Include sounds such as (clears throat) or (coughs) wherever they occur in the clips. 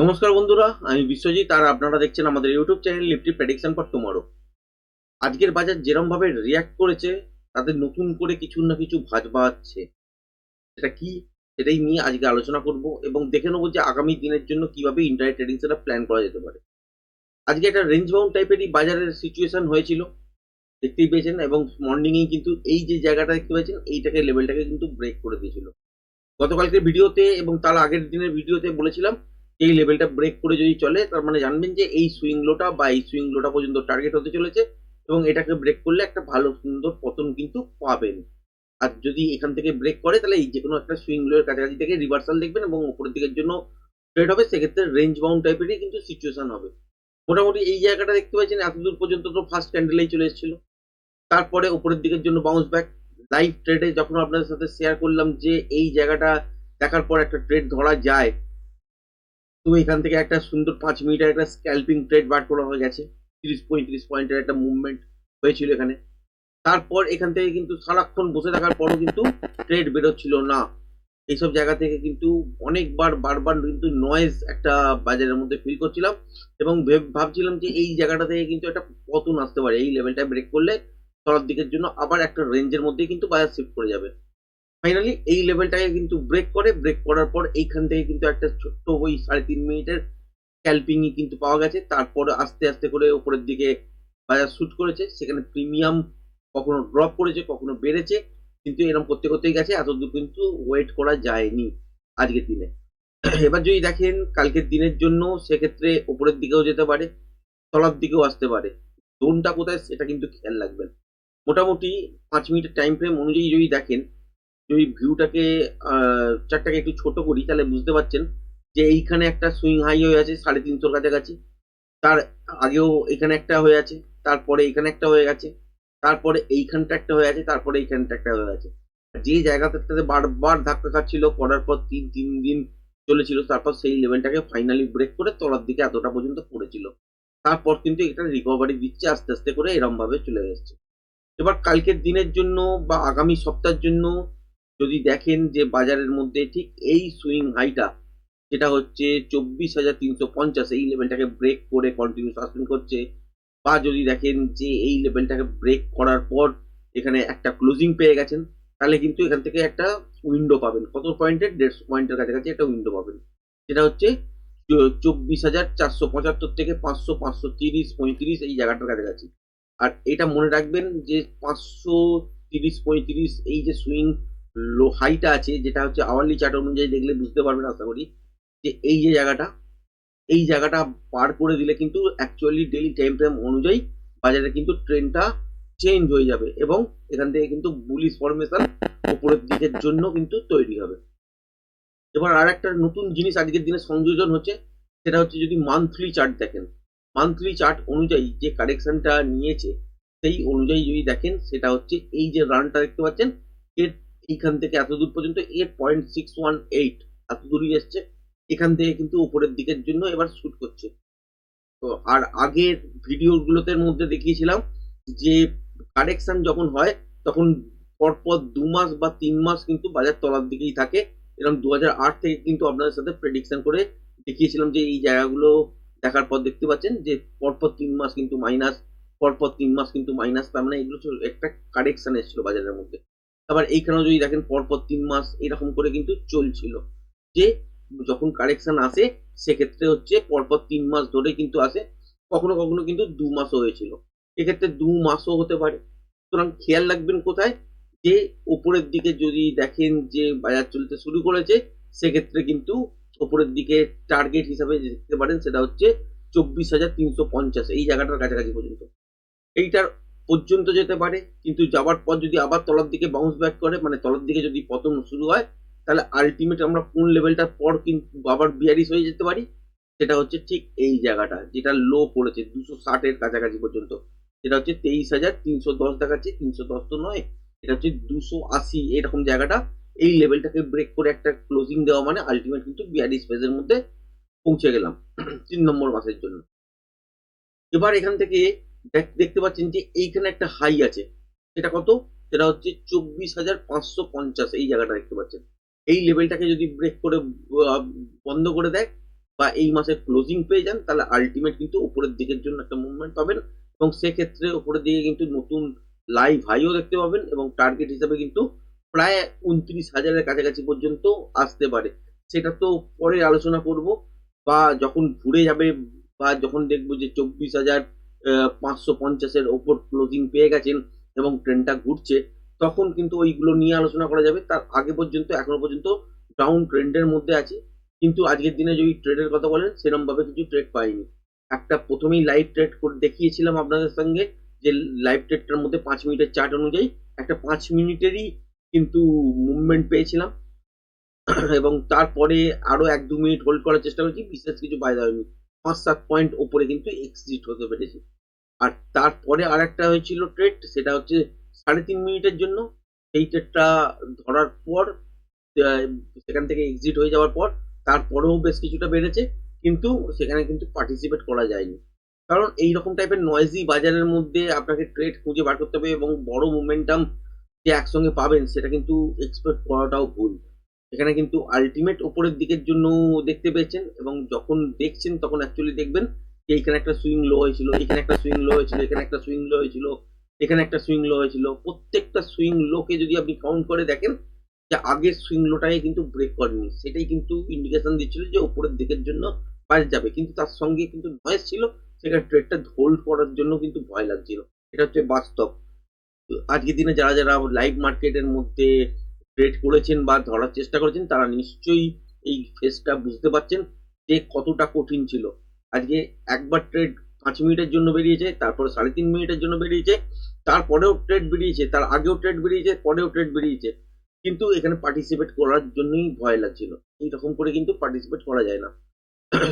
নমস্কার বন্ধুরা, আমি বিশ্বজিৎ, আর আপনারা দেখছেন আমাদের YouTube channel Nifty prediction for tomorrow. আজকের বাজার যেরম ভাবে রিয়াক্ট করেছে তাদের নতুন করে কিছু না কিছু ভাজ বাজছে সেটা কি, সেটাই নিয়ে আজকে আলোচনা করব এবং দেখে নেব যে আগামী দিনের জন্য কীভাবে ইন্টারনেট ট্রেডিং সেটা প্ল্যান করা যেতে পারে। আজকে একটা রেঞ্জ বাউন্ড টাইপেরই বাজারের সিচুয়েশন হয়েছিল, দেখতেই পেয়েছেন এবং মর্নিংয়েই কিন্তু এই যে জায়গাটা দেখতে পেয়েছেন, এইটাকে লেভেলটাকে কিন্তু ব্রেক করে দিয়েছিল। গতকালকে ভিডিওতে এবং তার আগের দিনের ভিডিওতে বলেছিলাম এই লেভেলটা ব্রেক করে যদি চলে, তার মানে জানবেন যে এই সুইং লোটা বা এই সুইং লোটা পর্যন্ত টার্গেট হতে চলেছে এবং এটাকে ব্রেক করলে একটা ভালো সুন্দর পতন কিন্তু পাবেন। আর যদি এখান থেকে ব্রেক করে, তাহলে এই যে কোনো একটা সুইং লোয়ের কাছাকাছি থেকে রিভার্সাল দেখবেন এবং উপরের দিকের জন্য ট্রেড হবে, সেক্ষেত্রে রেঞ্জ বাউন্ড টাইপেরই কিন্তু সিচুয়েশন হবে। মোটামুটি এই জায়গাটা দেখতে পাচ্ছেন, এত দূর পর্যন্ত তো ফার্স্ট ক্যান্ডেলেই চলে এসেছিল। তারপরে উপরের দিকের জন্য বাউন্স ব্যাক লাইভ ট্রেডে যখন আপনাদের সাথে শেয়ার করলাম যে এই জায়গাটা দেখার পর একটা ট্রেড ধরা যায় তো এখান থেকে একটা সুন্দর পাঁচ মিনিটের একটা স্ক্যাল্পিং ট্রেড বার করা হয়ে গেছে। তিরিশ পঁয়ত্রিশ পয়েন্টের একটা মুভমেন্ট হয়েছিল এখানে। তারপর এখান থেকে কিন্তু সারাক্ষণ বসে থাকার পরও কিন্তু ট্রেড বেরোচ্ছিল না। এইসব জায়গা থেকে কিন্তু অনেকবার, বারবার কিন্তু নয়েজ একটা বাজারের মধ্যে ফিল করছিলাম এবং ভেব- ভাবছিলাম যে এই জায়গাটা থেকে কিন্তু একটা পতন আসতে পারে। এই লেভেলটা ব্রেক করলে তলার দিকের জন্য আবার একটা রেঞ্জের মধ্যেই কিন্তু বাজার শিফট করে যাবে। ফাইনালি এই লেভেলটাকে কিন্তু ব্রেক করে ব্রেক করার পর এইখান থেকে কিন্তু একটা ছোট্ট ওই সাড়ে তিন মিনিটের স্ক্যাল্পিংই কিন্তু পাওয়া গেছে। তারপরে আস্তে আস্তে করে ওপরের দিকে বাজার শুট করেছে। সেখানে প্রিমিয়াম কখনো ড্রপ করেছে, কখনো বেড়েছে। কিন্তু এরকম করতে করতেই গেছে। এতদূর কিন্তু ওয়েট করা যায়নি আজকের দিনে। এবার যদি দেখেন, কালকের দিনের জন্য সেক্ষেত্রে ওপরের দিকেও যেতে পারে, তলার দিকেও আসতে পারে। জোনটা কোথায় সেটা কিন্তু খেয়াল রাখবেন। মোটামুটি পাঁচ মিনিটের টাইম ফ্রেম অনুযায়ী যদি দেখেন যদি ভিউটাকে চারটাকে একটু ছোট করি, তাহলে বুঝতে পারছেন যে এইখানে একটা সুইং হাই হয়ে আছে সাড়ে তিনশোর কাছাকাছি। তার আগেও এখানে একটা হয়ে আছে, তারপরে এখানে একটা হয়ে গেছে, তারপরে এইখানটা একটা হয়ে আছে, তারপরে এইখানটা একটা হয়ে আছে। যে জায়গাটাতে বারবার ধাক্কা খাচ্ছিল, করার পর তিন তিন দিন চলেছিল, তারপর সেই লেভেলটাকে ফাইনালি ব্রেক করে তলার দিকে এতটা পর্যন্ত পড়েছিল। তারপর কিন্তু এটা রিকভারি দিচ্ছে, আস্তে আস্তে করে এরম ভাবে চলে যাচ্ছে এবার কালকের দিনের জন্য বা আগামী সপ্তাহের জন্য যদি দেখেন যে বাজারের মধ্যে ঠিক এই সুইং হাইটা যেটা হচ্ছে চব্বিশ হাজার তিনশো পঞ্চাশ, এই লেভেলটাকে ব্রেক করে কন্টিনিউ সাসপেন্ড করছে। বা যদি দেখেন যে এই লেভেলটাকে ব্রেক করার পর এখানে একটা ক্লোজিং পেয়ে গেছেন, তাহলে কিন্তু এখান থেকে একটা উইন্ডো পাবেন। কত পয়েন্টের দেড়শো পয়েন্টের কাছাকাছি একটা উইন্ডো পাবেন। সেটা হচ্ছে চব্বিশ হাজার চারশো পঁচাত্তর থেকে পাঁচশো পাঁচশো তিরিশ পঁয়ত্রিশ এই জায়গাটার কাছাকাছি। আর এটা মনে রাখবেন যে পাঁচশো তিরিশ পঁয়ত্রিশ এই যে সুইং লো হাইটা আছে, যেটা হচ্ছে আওয়ারলি চার্ট অনুযায়ী দেখলে বুঝতে পারবেন আশা করি, যে এই যে জায়গাটা, এই জায়গাটা পার করে দিলে কিন্তু অ্যাকচুয়ালি ডেলি টাইম ফ্রেম অনুযায়ী বাজারে কিন্তু ট্রেনটা চেঞ্জ হয়ে যাবে এবং এখান থেকে কিন্তু বুলিশ ফরমেশন উপরের দিকের জন্য কিন্তু তৈরি হবে। এবার আর একটা নতুন জিনিস আজকের দিনে সংযোজন হচ্ছে, সেটা হচ্ছে যদি মান্থলি চার্ট দেখেন মান্থলি চার্ট অনুযায়ী যে কারেকশনটা নিয়েছে, সেই অনুযায়ী যদি দেখেন, সেটা হচ্ছে এই যে রানটা দেখতে পাচ্ছেন, এর এইখান থেকে এত দূর পর্যন্ত এর পয়েন্ট সিক্স ওয়ান এইট এত দূরই এসছে। এখান থেকে কিন্তু উপরের দিকের জন্য এবার শুট করছে। তো আর আগের ভিডিওগুলোতে মধ্যে দেখিয়েছিলাম যে কারেকশন যখন হয়, তখন পরপর দু মাস বা তিন মাস কিন্তু বাজার তলার দিকেই থাকে। এরকম দু থেকে কিন্তু আপনাদের সাথে প্রেডিকশন করে দেখিয়েছিলাম যে এই জায়গাগুলো দেখার পর দেখতে পাচ্ছেন যে পরপর তিন মাস কিন্তু মাইনাস পরপর তিন মাস কিন্তু মাইনাস তার মানে এগুলো একটা কারেকশন এসেছিল বাজারের মধ্যে। আবার এইখানেও যদি দেখেন পরপর তিন মাস এরকম করে কিন্তু চলছিল। যে যখন কারেকশন আসে, সেক্ষেত্রে হচ্ছে পরপর তিন মাস ধরে কিন্তু আসে, কখনো কখনো কিন্তু দু মাসও হয়েছিল। এক্ষেত্রে দু মাসও হতে পারে। সুতরাং খেয়াল রাখবেন কোথায়? যে ওপরের দিকে যদি দেখেন যে বাজার চলতে শুরু করেছে, সেক্ষেত্রে কিন্তু ওপরের দিকে টার্গেট হিসাবে দেখতে পারেন সেটা হচ্ছে চব্বিশ হাজার তিনশো পঞ্চাশ, এই জায়গাটার কাছাকাছি পর্যন্ত। এইটার পর্যন্ত যেতে পারে, কিন্তু যাওয়ার পর যদি আবার তলার দিকে বাউন্স ব্যাক করে মানে তলার দিকে যদি পতন শুরু হয়, তাহলে আলটিমেট আমরা কোন লেভেলটার পর কিন্তু আবার বিয়ারিশ হয়ে যেতে পারি? সেটা হচ্ছে ঠিক এই জায়গাটা, যেটা লো পড়েছে, দুশো ষাটের কাছাকাছি পর্যন্ত। সেটা হচ্ছে তেইশ হাজার তিনশো দশ দেখাচ্ছে, তিনশো দশ তো নয়, এটা হচ্ছে দুশো আশি এরকম জায়গাটা। এই লেভেলটাকে ব্রেক করে একটা ক্লোজিং দেওয়া মানে আলটিমেট কিন্তু বিয়ারিশ ফেজের মধ্যে পৌঁছে গেলাম, তিন নম্বর মাসের জন্য। এবার এখান থেকে দেখতে পাচ্ছেন যে এইখানে একটা হাই আছে। সেটা কত? সেটা হচ্ছে চব্বিশ হাজার পাঁচশো পঞ্চাশ, এই জায়গাটা দেখতে পাচ্ছেন। এই লেভেলটাকে যদি ব্রেক করে বন্ধ করে দেয়, বা এই মাসের ক্লোজিং পেয়ে যান, তাহলে আলটিমেট কিন্তু উপরের দিকের জন্য একটা মুভমেন্ট পাবেন। এবং সেক্ষেত্রে উপরের দিকে কিন্তু নতুন লাইভ হাইও দেখতে পাবেন, এবং টার্গেট হিসাবে কিন্তু প্রায় উনত্রিশ হাজারের কাছাকাছি পর্যন্ত আসতে পারে। সেটা তো পরে আলোচনা করব, বা যখন ঘুরে যাবে, বা যখন দেখব যে চব্বিশ হাজার পাঁচশো পঞ্চাশের ওপর ক্লোজিং পেয়ে গেছেন এবং ট্রেনটা ঘুরছে, তখন কিন্তু ওইগুলো নিয়ে আলোচনা করা যাবে। তার আগে পর্যন্ত, এখনও পর্যন্ত ডাউন ট্রেন্ডের মধ্যে আছে। কিন্তু আজকের দিনে যদি ট্রেডের কথা বলেন সেরকম ভাবে কিছু ট্রেড পাইনি। একটা প্রথমেই লাইভ ট্রেড করে দেখিয়েছিলাম আপনাদের সঙ্গে যে লাইভ ট্রেডটার মধ্যে পাঁচ মিনিটের চার্ট অনুযায়ী একটা পাঁচ মিনিটেরই কিন্তু মুভমেন্ট পেয়েছিলাম। (clears throat) এবং তারপরে আরও এক দু মিনিট হোল্ড করার চেষ্টা করেছি, বিশেষ কিছু ফায়দা হয়নি। পাঁচ সাত পয়েন্ট ওপরে কিন্তু এক্সিট হতে পেরেছে। আর তারপরে আর একটা হয়েছিল ট্রেড সেটা হচ্ছে সাড়ে তিন মিনিটের জন্য। সেই ট্রেডটা ধরার পর সেখান থেকে এক্সিট হয়ে যাওয়ার পর, তারপরেও বেশ কিছুটা বেড়েছে। কিন্তু সেখানে কিন্তু পার্টিসিপেট করা যায়নি। কারণ এই রকম টাইপের নয়েজি বাজারের মধ্যে আপনাকে ট্রেড খুঁজে বার করতে হবে এবং বড় মোমেন্টাম যে একসঙ্গে পাবেন, সেটা কিন্তু এক্সপেক্ট করাটাও ভুল। এখানে কিন্তু আলটিমেট ওপরের দিকের জন্য দেখতে পেয়েছেন এবং যখন দেখছেন তখন অ্যাকচুয়ালি দেখবেন যে এখানে একটা সুইং লো হয়েছিল, এখানে একটা সুইং লো হয়েছিল, এখানে একটা সুইং লো হয়েছিল, এখানে একটা সুইং লো হয়েছিল। প্রত্যেকটা সুইং লোকে যদি আপনি কাউন্ট করে দেখেন, যে আগের সুইং লোটাকে কিন্তু ব্রেক করেনি। সেটাই কিন্তু ইন্ডিকেশন দিচ্ছিল যে উপরের দিকের জন্য বাইরে যাবে। কিন্তু তার সঙ্গে কিন্তু নয়েস ছিল, সেখানে ট্রেডটা হোল্ড করার জন্য কিন্তু ভয় লাগছিল। এটা হচ্ছে বাস্তব। আজকের দিনে যারা যারা লাইভ মার্কেটের মধ্যে ট্রেড করেছেন বা ধরার চেষ্টা করেছেন, তারা নিশ্চয়ই এই ফেসটা বুঝতে পারছেন যে কতটা কঠিন ছিল। আজকে একবার ট্রেড পাঁচ মিনিটের জন্য বেরিয়েছে, তারপরে সাড়ে তিন মিনিটের জন্য বেরিয়েছে, তারপরেও ট্রেড বেরিয়েছে, তার আগেও ট্রেড বেরিয়েছে, পরেও ট্রেড বেরিয়েছে। কিন্তু এখানে পার্টিসিপেট করার জন্যই ভয় লাগছিল। এইরকম করে কিন্তু পার্টিসিপেট করা যায় না।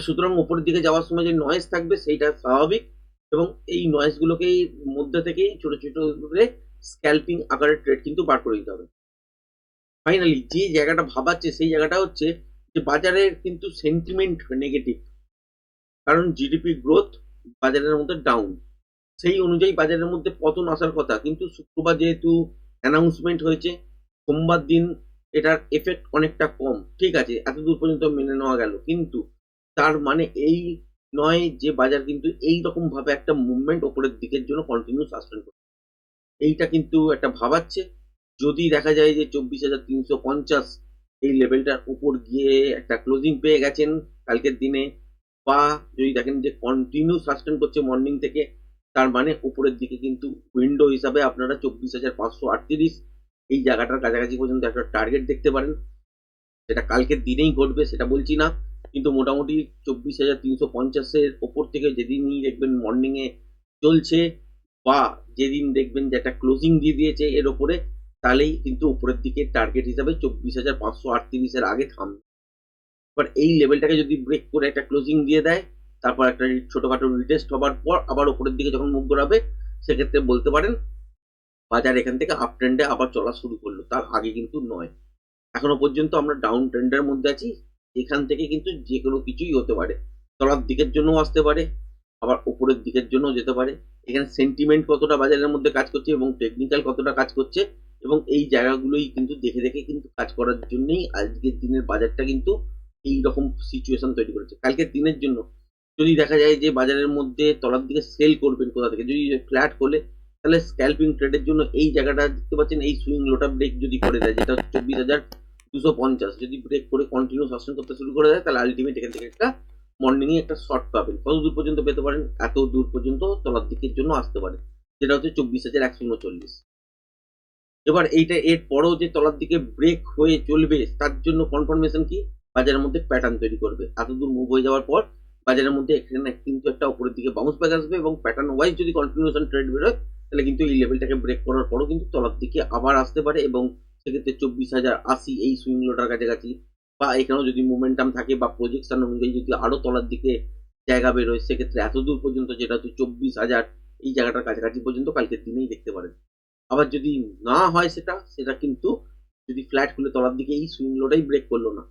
সুতরাং উপরের দিকে যাওয়ার সময় যে নয়েজ থাকবে, সেইটা স্বাভাবিক এবং এই নয়েজগুলোকেই মধ্যে থেকেই ছোট ছোট করে স্ক্যাল্পিং আকারের ট্রেড কিন্তু বার করে দিতে হবে। ফাইনালি যে জায়গাটা ভাবাচ্ছে, সেই জায়গাটা হচ্ছে যে বাজারের কিন্তু সেন্টিমেন্ট নেগেটিভ কারণ জিডিপি গ্রোথ বাজারের মধ্যে ডাউন সেই অনুযায়ী বাজারের মধ্যে পতন আসার কথা। কিন্তু শুক্রবার যেহেতু অ্যানাউন্সমেন্ট হয়েছে, সোমবার দিন এটার এফেক্ট অনেকটা কম। ঠিক আছে এত দূর পর্যন্ত মেনে নেওয়া গেল। কিন্তু তার মানে এই নয় যে বাজার কিন্তু এই রকম ভাবে একটা মুভমেন্ট ওপরের দিকের জন্য কন্টিনিউ সাসপেন্ড করছে। এইটা কিন্তু একটা ভাবাচ্ছে। যদি দেখা যায় যে চব্বিশ হাজার তিনশো পঞ্চাশ এই লেভেলটার উপর গিয়ে একটা ক্লোজিং পেয়ে গেছেন কালকের দিনে, বা যদি দেখেন যে কন্টিনিউ সাস্টেন করছে মর্নিং থেকে, তার মানে উপরের দিকে কিন্তু উইন্ডো হিসাবে আপনারা চব্বিশ হাজার পাঁচশো আটত্রিশ এই জায়গাটার কাছাকাছি পর্যন্ত একটা টার্গেট দেখতে পারেন। সেটা কালকের দিনেই ঘটবে সেটা বলছি না, কিন্তু মোটামুটি চব্বিশ হাজার তিনশো পঞ্চাশের ওপর থেকে যেদিনই দেখবেন মর্নিংয়ে চলছে, বা যেদিন দেখবেন যে একটা ক্লোজিং দিয়ে দিয়েছে এর ওপরে তাহলেই কিন্তু উপরের দিকে টার্গেট হিসাবে চব্বিশ হাজার পাঁচশো আটত্রিশের আগে থামবে এবার এই লেভেলটাকে যদি ব্রেক করে একটা ক্লোজিং দিয়ে দেয়, তারপর একটা ছোটখাটো রিটেস্ট হবার পর আবার উপরের দিকে যখন মুখ ঘোরাবে, সেক্ষেত্রে বলতে পারেন বাজার এখান থেকে আপ ট্রেন্ডে আবার চলা শুরু করল, তার আগে কিন্তু নয়। এখনও পর্যন্ত আমরা ডাউন ট্রেন্ডের মধ্যে আছি, এখান থেকে কিন্তু যে কোনো কিছুই হতে পারে। তলার দিকের জন্য আসতে পারে, আবার উপরের দিকের জন্য যেতে পারে। এখানে সেন্টিমেন্ট কতটা বাজারের মধ্যে কাজ করছে এবং টেকনিক্যাল কতটা কাজ করছে এবং এই জায়গাগুলোই কিন্তু দেখে দেখে কিন্তু কাজ করার জন্যই আজকের দিনের বাজারটা কিন্তু এই রকম সিচুয়েশন তৈরি করেছে। কালকের দিনের জন্য যদি দেখা যায় যে বাজারের মধ্যে তলার দিকে সেল করবেন কোথা থেকে, যদি ফ্ল্যাট করলে তাহলে স্ক্যাল্পিং ট্রেডের জন্য এই জায়গাটা দেখতে পাচ্ছেন, এই সুইং লোটা ব্রেক যদি করে দেয়, যেটা হচ্ছে চব্বিশ হাজার দুশো পঞ্চাশ, যদি ব্রেক করে কন্টিনিউ সাসটেন করতে শুরু করে দেয়, তাহলে আলটিমেট এখান থেকে একটা মর্নিং এ একটা শর্ট পাবেন। কত দূর পর্যন্ত পেতে পারেন? এত দূর পর্যন্ত তলার দিকের জন্য আসতে পারে। যেটা হচ্ছে চব্বিশ হাজার একশো উনচল্লিশ। এবার এইটা এর পরেও যে তলার দিকে ব্রেক হয়ে চলবে, তার জন্য কনফার্মেশন কি? বাজারের মধ্যে প্যাটার্ন তৈরি করবে। এত দূর মুভ হয়ে যাওয়ার পর বাজারের মধ্যে এখানে কিন্তু একটা উপরের দিকে বাউন্স ব্যাক আসবে এবং প্যাটার্ন ওয়াইজ যদি কন্টিনিউশন ট্রেড বেরোয়, তাহলে কিন্তু এই লেভেলটাকে ব্রেক করার পরও কিন্তু তলার দিকে আবার আসতে পারে এবং সেক্ষেত্রে চব্বিশ হাজার আশি এই সুইং লোটার কাছাকাছি বা এখানেও যদি মোমেন্টাম থাকে বা প্রজেকশন অনুযায়ী যদি আরও তলার দিকে জায়গা বেরোয়, সেক্ষেত্রে এত দূর পর্যন্ত যেটা হচ্ছে চব্বিশ হাজার এই জায়গাটার কাছাকাছি পর্যন্ত কালকের দিনেই দেখতে পারেন। আবার যদি না হয় সেটা সেটা কিন্তু যদি ফ্ল্যাট খুলে তলার দিকে এই সুইং লোটাই ব্রেক করল না,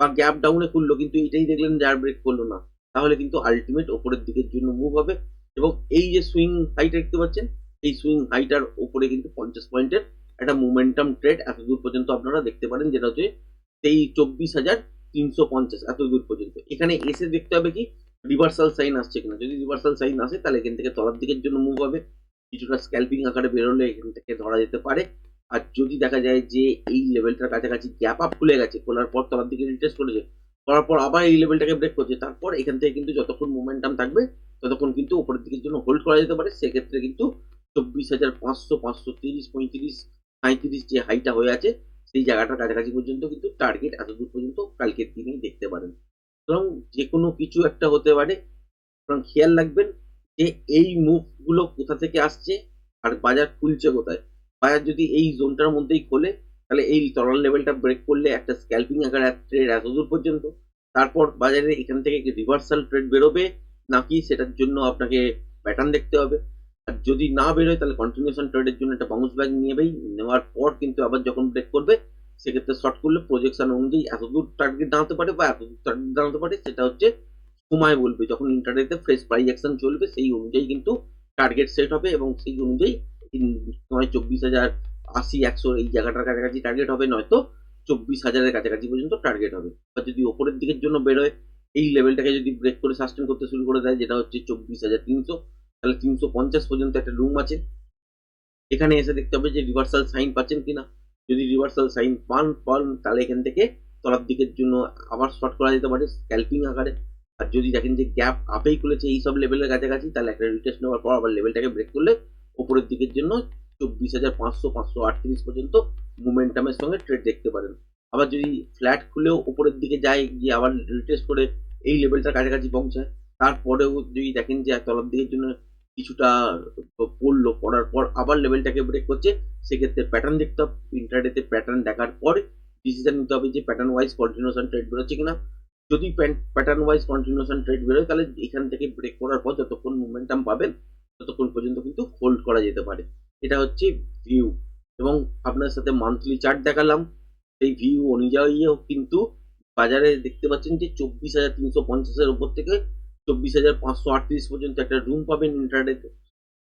বা গ্যাপ ডাউনে খুললো কিন্তু এটাই দেখলেন যে আর ব্রেক করল না, তাহলে কিন্তু আলটিমেট ওপরের দিকের জন্য মুভ হবে। এবং এই যে সুইং হাইটা দেখতে পাচ্ছেন, এই সুইং হাইটার ওপরে কিন্তু পঞ্চাশ পয়েন্টের একটা মোমেন্টাম ট্রেড এত দূর পর্যন্ত আপনারা দেখতে পারেন, যেটা হচ্ছে এই চব্বিশ হাজার তিনশো পঞ্চাশ এত দূর পর্যন্ত। এখানে এসে দেখতে হবে কি রিভার্সাল সাইন আসছে কিনা। যদি রিভার্সাল সাইন আসে, তাহলে এখান থেকে তলার দিকের জন্য মুভ হবে। কিছুটা স্ক্যাল্পিং আকারে বেরোলে এখান থেকে ধরা যেতে পারে। আর যদি দেখা যায় যে এই লেভেলটার কাছাকাছি গ্যাপ আপ খুলে গেছে, খোলার পর তলার দিকে রিটেস্ট করেছে, করার পর আবার এই লেভেলটাকে ব্রেক করছে, তারপর এখান থেকে কিন্তু যতক্ষণ মোমেন্টাম থাকবে, ততক্ষণ কিন্তু উপরের দিকের জন্য হোল্ড করা যেতে পারে। সেক্ষেত্রে কিন্তু চব্বিশ হাজার পাঁচশো পাঁচশো তিরিশ, পঁয়ত্রিশ সাঁত্রিশ যে হাইটা হয়ে আছে, সেই জায়গাটার কাছাকাছি পর্যন্ত কিন্তু টার্গেট এত দূর পর্যন্ত কালকের দিনেই দেখতে পারেন। সুতরাং যে কোনো কিছু একটা হতে পারে। সুতরাং খেয়াল রাখবেন যে এই মুভগুলো কোথা থেকে আসছে আর বাজার খুলছে কোথায়? বাজার যদি এই জোনটার মধ্যেই খোলে, তাহলে এই তলার লেভেলটা ব্রেক করলে একটা স্ক্যাল্পিং আকারে ট্রেড এত দূর পর্যন্ত। তারপর বাজারে এখান থেকে রিভার্সাল ট্রেড বেরোবে? নাকি সেটার জন্য আপনাকে প্যাটার্ন দেখতে হবে? আর যদি না বেরোয়, তাহলে কন্টিনিউশন ট্রেডের জন্য একটা বাউন্স ব্যাক নেবেই। নেওয়ার পর কিন্তু আবার যখন ব্রেক করবে, সেক্ষেত্রে শর্ট করলে প্রজেকশন অনুযায়ী এত দূর টার্গেট দাঁড়াতে পারে বা এত দূর টার্গেট দাঁড়াতে পারে, সেটা হচ্ছে সময় বলবে। যখন ইন্টারনেটে ফ্রেশ অ্যাকশন চলবে, সেই অনুযায়ী কিন্তু টার্গেট সেট হবে এবং সেই অনুযায়ী নয়, চব্বিশ হাজার আশি, একশো এই জায়গাটার কাছাকাছি টার্গেট হবে, নয়তো চব্বিশ হাজারের কাছাকাছি পর্যন্ত টার্গেট হবে। বা যদি ওপরের দিকের জন্য বেরোয়, এই লেভেলটাকে যদি ব্রেক করে সাস্টেন করতে শুরু করে দেয়, যেটা হচ্ছে চব্বিশ হাজার তিনশো, তাহলে তিনশো পঞ্চাশ পর্যন্ত একটা রুম আছে। এখানে এসে দেখতে হবে যে রিভার্সাল সাইন পাচ্ছেন কিনা। যদি রিভার্সাল সাইন পান পান, তাহলে এখান থেকে তলার দিকের জন্য আবার শর্ট করা যেতে পারে স্ক্যাল্পিং আকারে। আর যদি দেখেন যে গ্যাপ আপেই খুলেছে এই সব লেভেলের কাছাকাছি, তাহলে একটা রিটেস্ট নেওয়ার পর আবার লেভেলটাকে ব্রেক করলে ওপরের দিকের জন্য চব্বিশ হাজার পাঁচশো পাঁচশো আটত্রিশ পর্যন্ত মোমেন্টামের সঙ্গে ট্রেড দেখতে পারেন। আবার যদি ফ্ল্যাট খুলেও ওপরের দিকে যায়, গিয়ে আবার রিটেস্ট করে এই লেভেলটার কাছাকাছি পৌঁছায়, তারপরেও যদি দেখেন যে তলার দিকের জন্য কিছুটা পড়ল, পড়ার পর আবার লেভেলটাকে ব্রেক করছে, সেক্ষেত্রে প্যাটার্ন দেখতে হবে। ইন্টারডেতে প্যাটার্ন দেখার পর ডিসিশন নিতে হবে যে প্যাটার্ন ওয়াইজ কন্টিনিউশন ট্রেড বেরোচ্ছে কিনা। যদি প্যাটার্ন ওয়াইজ কন্টিনিউশন ট্রেড বেরোয়, তাহলে এখান থেকে ব্রেক করার পর যতক্ষণ মোমেন্টাম পাবেন, ততক্ষণ পর্যন্ত কিন্তু হোল্ড করা যেতে পারে। এটা হচ্ছে ভিউ এবং আপনার সাথে মান্থলি চার্ট দেখালাম। সেই ভিউ অনুযায়ীও কিন্তু বাজারে দেখতে পাচ্ছেন যে চব্বিশ হাজার তিনশো পঞ্চাশের উপর থেকে চব্বিশ হাজার পাঁচশো আটত্রিশ পর্যন্ত একটা রুম পাবেন ইন্টারনেটে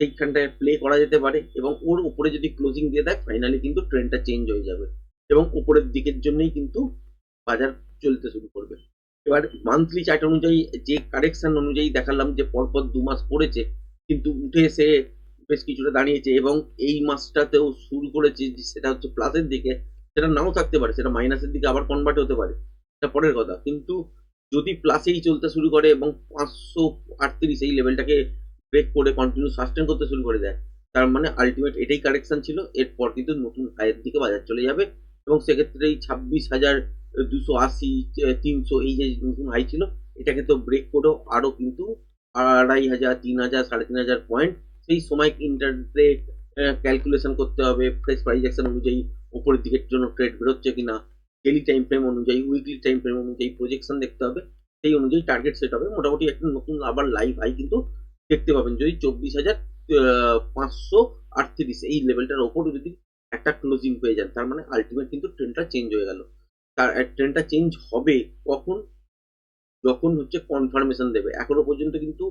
সেইখানটায় প্লে করা যেতে পারে এবং ওর উপরে যদি ক্লোজিং দিয়ে দেয় ফাইনালি কিন্তু ট্রেনটা চেঞ্জ হয়ে যাবে। এবং উপরের দিকের জন্যই কিন্তু বাজার চলতে শুরু করবে। এবার মান্থলি চার্ট অনুযায়ী যে কারেকশন অনুযায়ী দেখালাম যে পরপর দু মাস পড়েছে, কিন্তু উঠে এসে বেশ কিছুটা দাঁড়িয়েছে এবং এই মাসটাতেও শুরু করেছে সেটা হচ্ছে প্লাসের দিকে, সেটা নাও থাকতে পারে, সেটা মাইনাসের দিকে আবার কনভার্ট হতে পারে, এটা পরের কথা। কিন্তু যদি প্লাসেই চলতে শুরু করে এবং পাঁচশো আটত্রিশ এই লেভেলটাকে ব্রেক করে কন্টিনিউ সাস্টেন করতে শুরু করে দেয়, তার মানে আলটিমেট এটাই কারেকশন ছিল, এরপর কিন্তু নতুন হাইয়ের দিকে বাজার চলে যাবে এবং সেক্ষেত্রে এই ছাব্বিশ হাজার দুশো আশি তিনশো, এই যে নতুন হাই ছিল, এটাকে তো ব্রেক করেও আরও কিন্তু আড়াই হাজার, তিন হাজার, সাড়ে তিন হাজার পয়েন্ট সেই সময় ইন্টারডে ক্যালকুলেশন করতে হবে ফ্রেশ প্রাইস অ্যাকশন অনুযায়ী উপরের দিকের জন্য ট্রেড বেরোচ্ছে কিনা ডেলি টাইম ফ্রেম অনুযায়ী উইকলি টাইম ফ্রেম অনুযায়ী প্রজেকশন দেখতে হবে, সেই অনুযায়ী টার্গেট সেট হবে। মোটামুটি একটা নতুন আবার লাইভ হাই কিন্তু দেখতে পাবেন। যদি চব্বিশ হাজার পাঁচশো আটত্রিশ, এই লেভেলটার ওপর যদি একটা ক্লোজিং পেয়ে যান, তার মানে আলটিমেট কিন্তু ট্রেনটা চেঞ্জ হয়ে গেল। তার ট্রেনটা চেঞ্জ হবে কখন? যখন হচ্ছে কনফার্মেশন দেবে। এখনও পর্যন্ত কিন্তু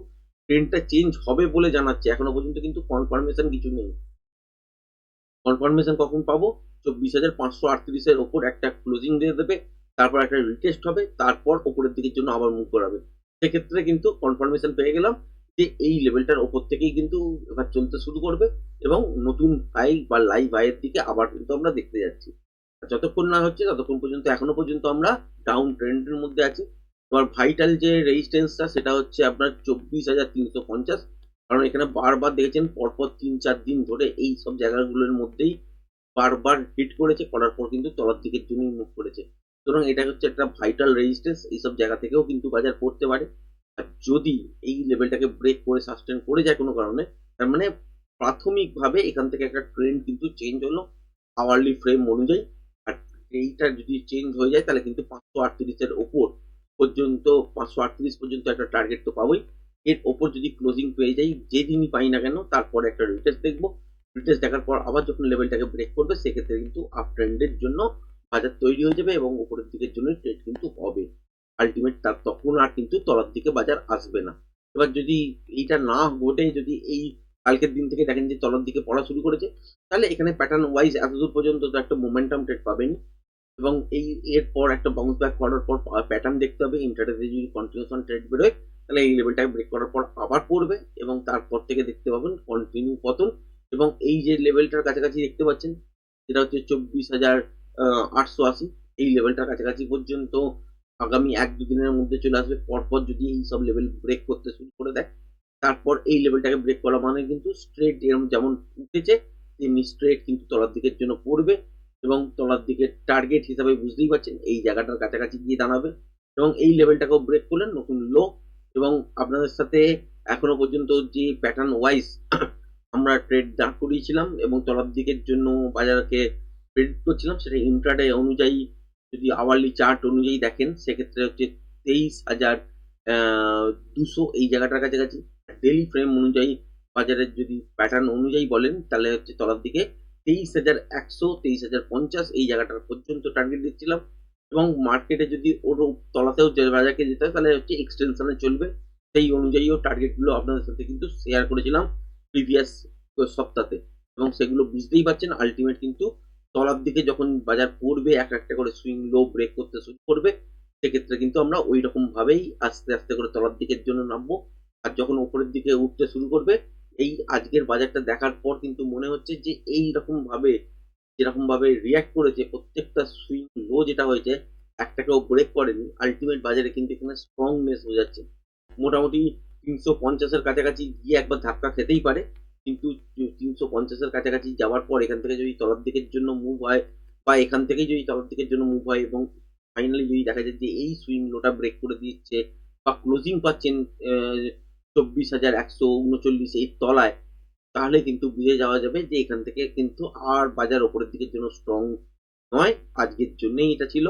ট্রেনটা চেঞ্জ হবে বলে জানাচ্ছে। এখনও পর্যন্ত কিন্তু কনফার্মেশন কিছু নেই। কনফার্মেশন কখন পাবো? চব্বিশ হাজার পাঁচশো আটত্রিশের ওপর একটা ক্লোজিং দিয়ে দেবে, তারপর একটা রিটেস্ট হবে, তারপর ওপরের দিকের জন্য আবার মুভ করাবে। সেক্ষেত্রে কিন্তু কনফার্মেশন পেয়ে গেলাম যে এই লেভেলটার ওপর থেকেই কিন্তু এবার চলতে শুরু করবে এবং নতুন হাই বা লাইভ হাইয়ের দিকে আবার কিন্তু আমরা দেখতে যাচ্ছি। যতক্ষণ না হচ্ছে, ততক্ষণ পর্যন্ত, এখনও পর্যন্ত আমরা ডাউন ট্রেন্ডের মধ্যে আছি। এবার ভাইটাল যে রেজিস্ট্যান্সটা সেটা হচ্ছে আপনার চব্বিশ হাজার তিনশো পঞ্চাশ। কারণ এখানে বারবার দেখেছেন, পরপর তিন, চার দিন ধরে এই সব জায়গাগুলোর মধ্যেই বারবার হিট করেছে, করার পর কিন্তু তলার দিকের জন্যই মুভ করেছে। সুতরাং এটা হচ্ছে একটা ভাইটাল রেজিস্ট্যান্স এইসব জায়গা থেকেও কিন্তু বাজার পড়তে পারে। আর যদি এই লেভেলটাকে ব্রেক করে সাস্টেন করে যায় কোনো কারণে, তার মানে প্রাথমিকভাবে এখান থেকে একটা ট্রেন্ড কিন্তু চেঞ্জ হলো। আওয়ারলি ফ্রেম অনুযায়ী। এইটা যদি চেঞ্জ হয়ে যায়, তাহলে কিন্তু পাঁচশো আটত্রিশের ওপর পর্যন্ত, পাঁচশো আটত্রিশ পর্যন্ত একটা টার্গেট তো পাবোই। এর ওপর যদি ক্লোজিং পেয়ে যাই, যেদিনই পাই না কেন, তারপরে একটা রিটেস্ট দেখব। রিটেস্ট দেখার পর আবার যখন লেভেলটাকে ব্রেক করবে, সেক্ষেত্রে কিন্তু আপ ট্রেন্ডের জন্য বাজার তৈরি হয়ে যাবে এবং উপরের দিকের জন্য ট্রেড কিন্তু হবে। আলটিমেট তার তখন আর কিন্তু তলার দিকে বাজার আসবে না। এবার যদি এইটা না ঘটে, যদি এই কালকের দিন থেকে দেখেন যে তলার দিকে পড়া শুরু করেছে, তাহলে এখানে প্যাটার্ন ওয়াইজ এতদূর পর্যন্ত তো একটা মোমেন্টাম ট্রেড পাবেন এবং এই, এরপর একটা বাউন্স ব্যাক করার পর প্যাটার্ন দেখতে হবে ইন্টারডেতে যদি কন্টিনিউশন ট্রেড বেরোয়, তাহলে এই লেভেলটাকে ব্রেক করার পর আবার পড়বে এবং তারপর থেকে দেখতে পাবেন কন্টিনিউ পতন এবং এই যে লেভেলটার কাছাকাছি দেখতে পাচ্ছেন যেটা হচ্ছে চব্বিশ হাজার আটশো আশি, এই লেভেলটার কাছাকাছি পর্যন্ত আগামী এক দুদিনের মধ্যে চলে আসবে। পরপর যদি এই সব লেভেল ব্রেক করতে শুরু করে দেয়, তারপর এই লেভেলটাকে ব্রেক করা মানে কিন্তু স্ট্রেট যেমন উঠেছে, তেমনি স্ট্রেট কিন্তু তলার দিকের জন্য পড়বে। এবং তলার দিকে টার্গেট হিসাবে বুঝতেই পারছেন, এই জায়গাটার কাছাকাছি গিয়ে দাঁড়াবে এবং এই লেভেলটাকেও ব্রেক করলেন নতুন লো এবং আপনাদের সাথে এখনও পর্যন্ত যে প্যাটার্ন ওয়াইজ (coughs) আমরা ট্রেড দাঁড় করিয়েছিলাম এবং তলার দিকের জন্য বাজারকে প্রেডিক্ট করছিলাম, সেটা ইন্ট্রাডে অনুযায়ী যদি আওয়ারলি চার্ট অনুযায়ী দেখেন, সেক্ষেত্রে হচ্ছে তেইশ হাজার দুশো এই জায়গাটার কাছাকাছি। ডেলি ফ্রেম অনুযায়ী বাজারের যদি প্যাটার্ন অনুযায়ী বলেন, তাহলে হচ্ছে তলার দিকে তেইশ হাজার একশো, তেইশ হাজার পঞ্চাশ এই জায়গাটার পর্যন্ত টার্গেট দিচ্ছিলাম। এবং মার্কেটে যদি ওর তলাতেও বাজারকে যেতে হয়, তাহলে হচ্ছে এক্সটেনশনে চলবে। সেই অনুযায়ীও টার্গেটগুলো আপনাদের সাথে কিন্তু শেয়ার করেছিলাম প্রিভিয়াস সপ্তাহে এবং সেগুলো বুঝতেই পারছেন আলটিমেট কিন্তু তলার দিকে যখন বাজার পড়বে, এক একটা করে সুইং লো ব্রেক করতে শুরু করবে, সেক্ষেত্রে কিন্তু আমরা ওই রকম ভাবেই আস্তে আস্তে করে তলার দিকের জন্য নামবো। আর যখন ওপরের দিকে উঠতে শুরু করবে এই আজকের বাজারটা দেখার পর কিন্তু মনে হচ্ছে যে এই রকম ভাবে, যেরকম ভাবে রিয়াক্ট করেছে, প্রত্যেকটা সুইং লো যেটা হয়েছে, একটাকেও ব্রেক করেনি। আলটিমেট বাজারে কিন্তু এখানে স্ট্রংনেস যাচ্ছে। মোটামুটি তিনশো পঞ্চাশের কাছাকাছি গিয়ে একবার ধাক্কা খেতেই পারে। কিন্তু তিনশো পঞ্চাশের কাছাকাছি যাওয়ার পর এখান থেকে যদি তলার দিকের জন্য মুভ হয় বা এখান থেকেই যদি তলার দিকের জন্য মুভ হয় এবং ফাইনালি যদি দেখা যায় যে এই সুইং লোটা ব্রেক করে দিচ্ছে বা ক্লোজিং পাচ্ছেন চব্বিশ হাজার একশো উনচল্লিশ এই তলায়, তাহলে কিন্তু বুঝে যাওয়া যাবে যে এখান থেকে কিন্তু আর বাজার ওপরের দিকের জন্য স্ট্রং নয়। আজকের জন্যই এটা ছিল।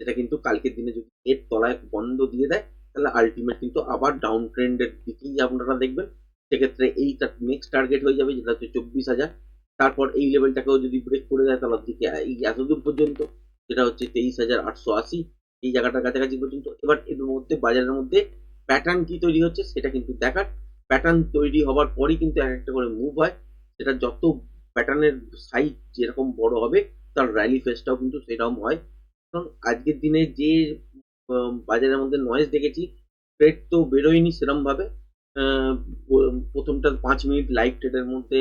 এটা কিন্তু কালকের দিনে যদি এর তলায় বন্ধ দিয়ে দেয়, তাহলে আলটিমেট কিন্তু আবার ডাউন ট্রেন্ডের দিকেই আপনারা দেখবেন। সেক্ষেত্রে এইটা নেক্সট টার্গেট হয়ে যাবে, যেটা হচ্ছে চব্বিশ হাজার। তারপর এই লেভেলটাকেও যদি ব্রেক করে দেয়, তাহলে দিকে এই এতদূর পর্যন্ত যেটা হচ্ছে তেইশ হাজার আটশো আশি, এই জায়গাটার কাছাকাছি পর্যন্ত। এবার এর মধ্যে, বাজারের মধ্যে প্যাটার্ন কি তৈরি হচ্ছে সেটা কিন্তু দেখার। প্যাটার্ন তৈরি হওয়ার পরই কিন্তু এক একটা করে মুভ হয়। সেটা যত প্যাটার্নের সাইজ যেরকম বড় হবে, তার র্যালি ফেসটাও কিন্তু সেরকম হয়। এবং আজকের দিনে যে বাজারের মধ্যে নয়েজ দেখেছি ট্রেড তো বেরোয়নি সেরকম ভাবে প্রথমটা পাঁচ মিনিট লাইভ ট্রেডের মধ্যে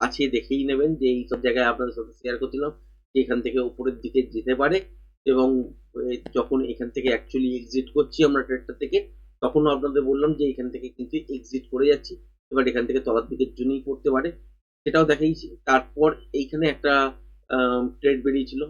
আছে দেখেই নেবেন যে এই সব জায়গায় আপনাদের সাথে শেয়ার করছিলাম যে এখান থেকে উপরের দিকে যেতে পারে এবং যখন এখান থেকে অ্যাকচুয়ালি এক্সিট করছি আমরা ট্রেডটা থেকে তখনও আপনাদের বললাম যে এখান থেকে কিন্তু এক্সিট করে যাচ্ছি। এবার এখান থেকে তলার দিকের জন্যই পড়তে পারে। সেটাও দেখাইছি। তারপর এইখানে একটা ট্রেড বেরিয়েছিল।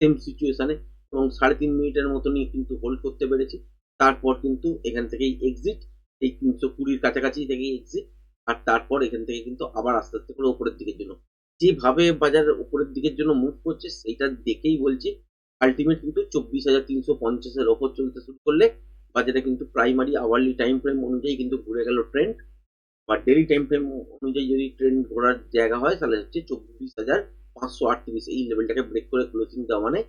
সেম সিচুয়েশানে এবং সাড়ে তিন মিনিটের মতনই কিন্তু হোল্ড করতে পেরেছি। তারপর কিন্তু এখান থেকেই এক্সিট এই তিনশো কুড়ির কাছাকাছি থেকেই এক্সিট আর তারপর এখান থেকে কিন্তু আবার আস্তে আস্তে করে উপরের দিকের জন্য। যেভাবে বাজার উপরের দিকের জন্য মুভ করছে সেইটা দেখেই বলছি। আলটিমেট কিন্তু চব্বিশ হাজার তিনশো পঞ্চাশের ওপর চলতে শুরু করলে বাজারে কিন্তু প্রাইমারি আওয়ারলি টাইম ফ্রেম অনুযায়ী কিন্তু ঘুরে গেল ট্রেন্ড বা ডেলি টাইম ফ্রেম অনুযায়ী যদি ট্রেন্ড ঘোরার জায়গা হয়, তাহলে হচ্ছে চব্বিশ হাজার পাঁচশো আটত্রিশ। এই লেভেলটাকে ব্রেক করে ক্লোজিং দেওয়া মানে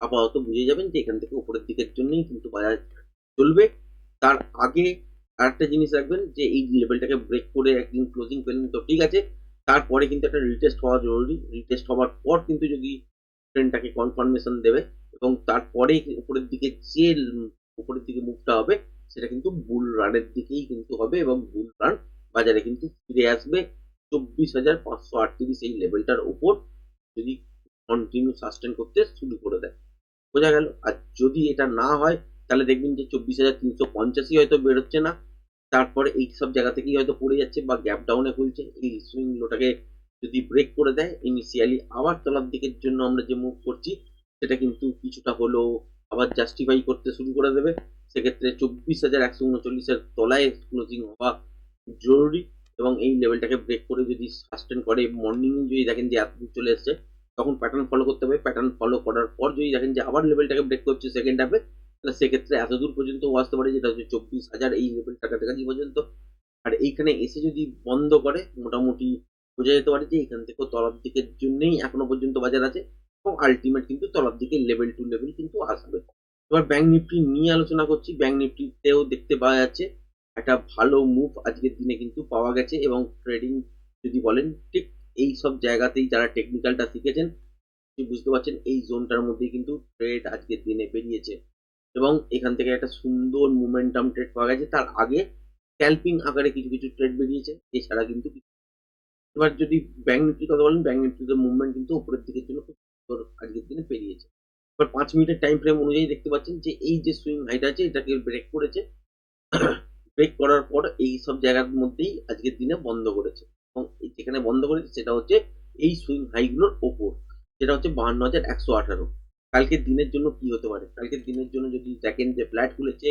আপাতত বুঝে যাবেন যে এখান থেকে উপরের দিকের জন্যই কিন্তু বাজার চলবে। তার আগে আরেকটা জিনিস রাখবেন যে এই লেভেলটাকে ব্রেক করে একদিন ক্লোজিং পেলেন তো ঠিক আছে। তারপরে কিন্তু একটা রিটেস্ট হওয়া জরুরি। রিটেস্ট হওয়ার পর কিন্তু যদি ট্রেনটাকে কনফার্মেশন দেবে এবং তারপরে উপরের দিকে যে উপরের দিকে মুভটা হবে, সেটা কিন্তু বুল রানের দিকেই কিন্তু হবে এবং বুল রান বাজারে কিন্তু ফিরে আসবে। চব্বিশ হাজার পাঁচশো আটত্রিশ এই লেভেলটার উপর যদি কন্টিনিউ সাস্টেন করতে শুরু করে দেয়। বোঝা গেল? আর যদি এটা না হয়, তাহলে দেখবেন যে চব্বিশ হাজার তিনশো পঞ্চাশই হয়তো বেরোচ্ছে না। তারপরে এই সব জায়গা থেকেই হয়তো পড়ে যাচ্ছে বা গ্যাপ ডাউনে খুলছে। এই সুইং লোটাকে যদি ব্রেক করে দেয় ইনিশিয়ালি আবার তলার দিকের জন্য আমরা যে মুভ করছি, সেটা কিন্তু কিছুটা হলেও আবার জাস্টিফাই করতে শুরু করে দেবে। সেক্ষেত্রে চব্বিশ হাজার একশো উনচল্লিশের তলায় ক্লোজিং হওয়া জরুরি এবং এই লেভেলটাকে ব্রেক করে যদি সাস্টেন করে মর্নিং যদি দেখেন যে এতদূর চলে এসছে, তখন প্যাটার্ন ফলো করতে হবে। প্যাটার্ন ফলো করার পর যদি দেখেন যে আবার লেভেলটাকে ব্রেক করছে সেকেন্ড হাফে তাহলে সেক্ষেত্রে এত দূর পর্যন্ত আসতে পারে যেটা হচ্ছে চব্বিশ হাজার এই লেভেলটা কাছাকাছি পর্যন্ত। আর এইখানে এসে যদি বন্ধ করে, মোটামুটি বোঝা যেতে পারে যে এখান থেকে তলার দিকের জন্যই এখনও পর্যন্ত বাজার আছে। আলটিমেট কিন্তু তলার দিকে লেভেল টু লেভেল কিন্তু আসবে। এবার ব্যাংক নিফটি নিয়ে আলোচনা করছি। ব্যাংক নিফটিতেও দেখতে পাওয়া যাচ্ছে, একটা ভালো মুভ আজকের দিনে কিন্তু পাওয়া গেছে এবং ট্রেডিং যদি বলেন, ঠিক এই সব জায়গাতেই যারা টেকনিক্যালটা শিখেছেন বুঝতে পারছেন এই জোনটার মধ্যেই কিন্তু ট্রেড আজকের দিনে বেরিয়েছে এবং এখান থেকে একটা সুন্দর মোমেন্টাম ট্রেড পাওয়া গেছে। তার আগে স্ক্যাল্পিং আকারে কিছু কিছু ট্রেড বেরিয়েছে। এছাড়া কিন্তু এবার যদি ব্যাঙ্ক নিফটির কথা বলেন ব্যাঙ্ক নিফটিতে মুভমেন্ট কিন্তু উপরের দিকের জন্য খুব সুন্দর আজকের দিনে পেরিয়েছে। এবার পাঁচ মিনিটের টাইম ফ্রেম অনুযায়ী দেখতে পাচ্ছেন যে এই যে সুইং হাইট আছে, এটাকে ব্রেক করেছে। ব্রেক করার পর এই সব জায়গার মধ্যেই আজকের দিনে বন্ধ করেছে। এবং যেখানে বন্ধ করেছে, সেটা হচ্ছে এই সুইং হাইগুলোর ওপর, যেটা হচ্ছে বাহান্ন হাজার একশো আঠারো। কালকের দিনের জন্য কি হতে পারে? কালকের দিনের জন্য যদি দেখেন যে ফ্ল্যাট খুলেছে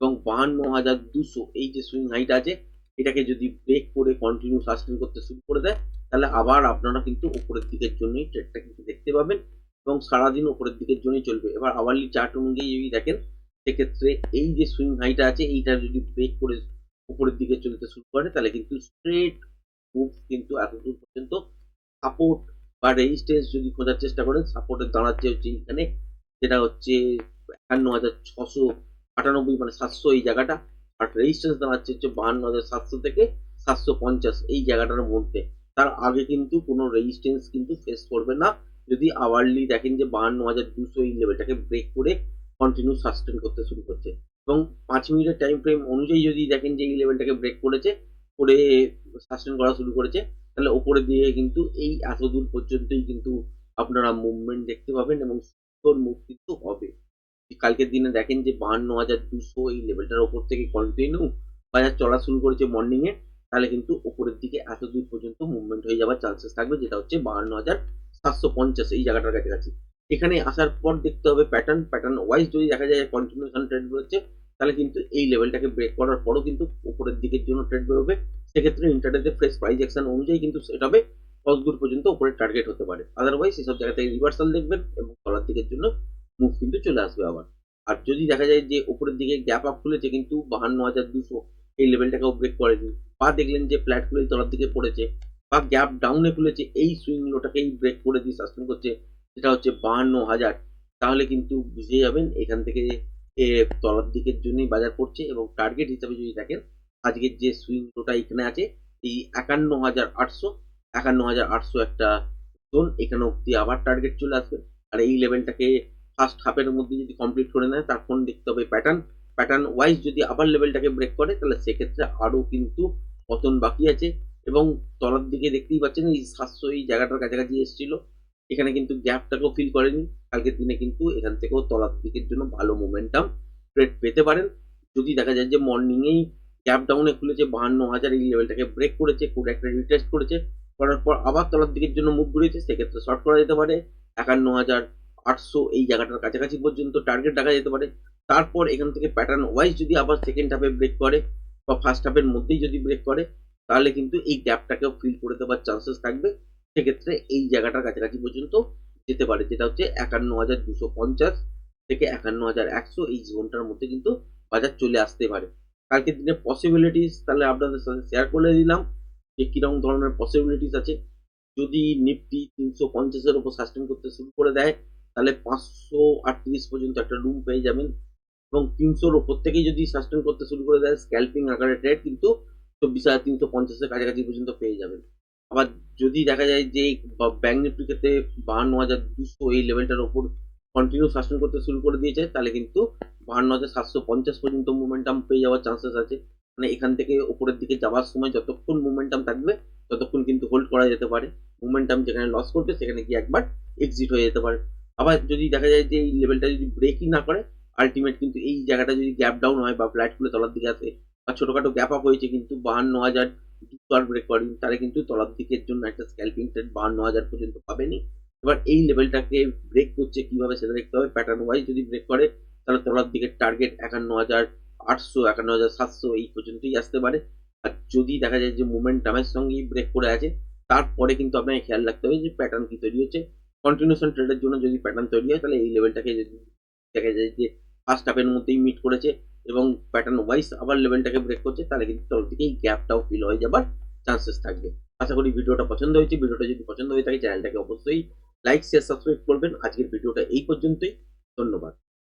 এবং বাহান্ন হাজার দুশো, এই যে সুইং হাইট আছে এটাকে যদি ব্রেক করে কন্টিনিউ সাস্টেন করতে শুরু করে দেয়, তাহলে আবার আপনারা কিন্তু উপরের দিকের জন্যই ট্রেডটা কিন্তু দেখতে পাবেন এবং সারাদিন উপরের দিকের জন্যই চলবে। এবার আওয়ারলি চার্ট অনুযায়ী যদি দেখেন, সেক্ষেত্রে এই যে সুইং হাইটা আছে, এইটা যদি ব্রেক করে উপরের দিকে চলতে শুরু করে, তাহলে কিন্তু স্ট্রেট মুভ কিন্তু এতদূর পর্যন্ত সাপোর্ট বা রেজিস্ট্যান্স যদি খোঁজার চেষ্টা করেন সাপোর্টের দাঁড়াচ্ছে হচ্ছে এখানে যেটা হচ্ছে একান্ন হাজার ছশো আটানব্বই মানে সাতশো এই জায়গাটা। আর রেজিস্ট্যান্স দাঁড়াচ্ছে হচ্ছে বাহান্ন হাজার সাতশো থেকে সাতশো পঞ্চাশ এই জায়গাটার মধ্যে। তার আগে কিন্তু কোনো রেজিস্ট্যান্স কিন্তু ফেস করবে না। যদি আওয়ারলি দেখেন যে বাহান্ন হাজার দুশো এই লেভেলটাকে ব্রেক করে কন্টিনিউ সাস্টেন করতে শুরু করছে। এবং পাঁচ মিনিটের টাইম ফ্রেম অনুযায়ী যদি দেখেন যে এই লেভেলটাকে ব্রেক করেছে, করে সাস্টেন করা শুরু করেছে, তাহলে ওপরের দিকে কিন্তু এই এত দূর পর্যন্তই কিন্তু আপনারা মুভমেন্ট দেখতে পাবেন এবং সুন্দর মুভ কিন্তু হবে। কালকের দিনে দেখেন যে বাহান্ন হাজার দুশো এই লেভেলটার ওপর থেকে কন্টিনিউ বাজার চলা শুরু করেছে মর্নিং এ, তাহলে কিন্তু উপরের দিকে এত দূর পর্যন্ত মুভমেন্ট হয়ে যাওয়ার চান্সেস থাকবে, যেটা হচ্ছে বাহান্ন হাজার সাতশো পঞ্চাশ এই জায়গাটার কাছাকাছি। এখানে আসার পর দেখতে হবে প্যাটার্ন প্যাটার্ন ওয়াইজ যদি দেখা যায় কন্টিনিউশন ট্রেড বেরোচ্ছে, তাহলে কিন্তু এই লেভেলটাকে ব্রেক করার পরও কিন্তু উপরের দিকের জন্য ট্রেড বেরোবে। সেক্ষেত্রে ইন্টারনেটে ফ্রেশ প্রাইস অ্যাকশন অনুযায়ী কিন্তু সেটা হবে কত দূর পর্যন্ত উপরের টার্গেট হতে পারে। আদারওয়াইজ এসব জায়গা থেকে রিভার্সাল দেখবেন এবং তলার দিকের জন্য মুভ কিন্তু চলে আসবে আবার। আর যদি দেখা যায় যে উপরের দিকে গ্যাপ আপ খুলেছে, কিন্তু বাহান্ন হাজার দুশো এই লেভেলটাকেও ব্রেক করেনি, বা দেখলেন যে ফ্ল্যাট খুলে তলার দিকে পড়েছে, বা গ্যাপ ডাউনে খুলেছে, এই সুইং লোটাকেই ব্রেক করে দিয়ে সাসপেন্ড করছে, সেটা হচ্ছে বাহান্ন হাজার। তাহলে কিন্তু বুঝে যাবেন এখান থেকে এ তলার দিকের জন্যই বাজার পড়ছে এবং টার্গেট হিসাবে যদি দেখেন আজকের যে সুইং লোটা এখানে আছে, এই একান্ন হাজার আটশো, একান্ন হাজার আটশো একটা জোন এখানে অব্দি আবার টার্গেট চলে আসবে। আর এই লেভেলটাকে ফার্স্ট হাফের মধ্যে যদি কমপ্লিট করে নেয় তখন দেখতে হবে প্যাটার্ন প্যাটার্ন ওয়াইজ যদি আবার লেভেলটাকে ব্রেক করে, তাহলে সেক্ষেত্রে আরও কিন্তু পতন বাকি আছে। এবং তলার দিকে দেখতেই পাচ্ছেন, এই সাতশো এই জায়গাটার কাছাকাছি এসেছিল। এখানে কিন্তু গ্যাপটাকেও ফিল করেনি। কালকের দিনে কিন্তু এখান থেকেও তলার দিকের জন্য ভালো মোমেন্টাম ট্রেড পেতে পারেন। যদি দেখা যায় যে মর্নিংয়েই গ্যাপ ডাউনে খুলেছে, বাহান্ন হাজার এই লেভেলটাকে ব্রেক করেছে করে একটা রিটেস্ট করেছে, করার পর আবার তলার দিকের জন্য মুভ ঘুরেছে, সেক্ষেত্রে শর্ট করা যেতে পারে। একান্ন হাজার আটশো এই জায়গাটার কাছাকাছি পর্যন্ত টার্গেট রাখা যেতে পারে। তারপর এখান থেকে প্যাটার্ন ওয়াইজ যদি আবার সেকেন্ড হাফে ব্রেক করে বা ফার্স্ট হাফের মধ্যেই যদি ব্রেক করে, তাহলে কিন্তু এই গ্যাপটাকেও ফিল করে দেওয়ার চান্সেস থাকবে। সেক্ষেত্রে এই জায়গাটার কাছাকাছি পর্যন্ত যেতে পারে, যেটা হচ্ছে একান্ন হাজার দুশো পঞ্চাশ থেকে একান্ন হাজার একশো এই জোনটার মধ্যে কিন্তু বাজার চলে আসতে পারে। কালকের দিনে পসিবিলিটিস তাহলে আপনাদের সাথে শেয়ার করে দিলাম যে কীরকম ধরনের পসিবিলিটিস আছে। যদি নিফটি তিনশো পঞ্চাশের উপর সাস্টেন করতে শুরু করে দেয় তাহলে পাঁচশো আটত্রিশ পর্যন্ত একটা রুম পেয়ে যাবেন। এবং তিনশোর ওপর থেকেই যদি সাস্টেন করতে শুরু করে দেয় স্ক্যাল্পিং আকারে ট্রেড কিন্তু চব্বিশ হাজার তিনশো পঞ্চাশের কাছাকাছি পর্যন্ত পেয়ে যাবেন। আবার যদি দেখা যায় যে ব্যাঙ্ক নিফটির ক্ষেত্রে বাহান্ন হাজার দুশো এই লেভেলটার ওপর কন্টিনিউ সাস্টেন করতে শুরু করে দিয়েছে, তাহলে কিন্তু বাহান্ন হাজার সাতশো পঞ্চাশ পর্যন্ত মুভমেন্টাম পেয়ে যাওয়ার চান্সেস আছে। মানে এখান থেকে ওপরের দিকে যাওয়ার সময় যতক্ষণ মুভমেন্টাম থাকবে, ততক্ষণ কিন্তু হোল্ড করা যেতে পারে। মুভমেন্টাম যেখানে লস করবে, সেখানে গিয়ে একবার এক্সিট হয়ে যেতে পারে। আবার যদি দেখা যায় যে এই লেভেলটা যদি ব্রেকই না করে আলটিমেট কিন্তু এই জায়গাটা যদি গ্যাপ ডাউন হয় বা ফ্ল্যাট খুলে তলার দিকে আসে, বা ছোটখাটো গ্যাপ আপ হয়েছে কিন্তু বাহান্ন হাজার দুটো আর ব্রেক করেনি তাহলে কিন্তু তলার দিকের জন্য একটা স্ক্যাল্পিং ট্রেড বাহান্ন হাজার পর্যন্ত পাবেনি। এবার এই লেভেলটাকে ব্রেক করছে কীভাবে সেটা দেখতে হবে। প্যাটার্ন ওয়াইজ যদি ব্রেক করে, তাহলে তলার দিকের টার্গেট একান্ন হাজার আটশো, একান্ন হাজার সাতশো এই পর্যন্তই আসতে পারে। আর যদি দেখা যায় যে মোমেন্টামের সঙ্গেই ব্রেক করে আছে, তারপরে কিন্তু আপনাকে খেয়াল রাখতে হবে যে প্যাটার্ন কি তৈরি হচ্ছে। কন্টিনিউশন ট্রেডের জন্য যদি প্যাটার্ন তৈরি হয়, তাহলে এই লেভেলটাকে যদি দেখা যায় যে ফার্স্ট হাফের মধ্যেই মিট করেছে এবং প্যাটার্ন ওয়াইজ আবার লেভেলটাকে ব্রেক করছে, তাহলে কিন্তু তল এই গ্যাপটাও ফিল হয়ে যাবার চান্সেস থাকবে। আশা করি ভিডিওটা পছন্দ হয়েছে। ভিডিওটা যদি পছন্দ হয়ে থাকে চ্যানেলটাকে অবশ্যই লাইক শেয়ার সাবস্ক্রাইব করবেন। আজকের ভিডিওটা এই পর্যন্তই। ধন্যবাদ।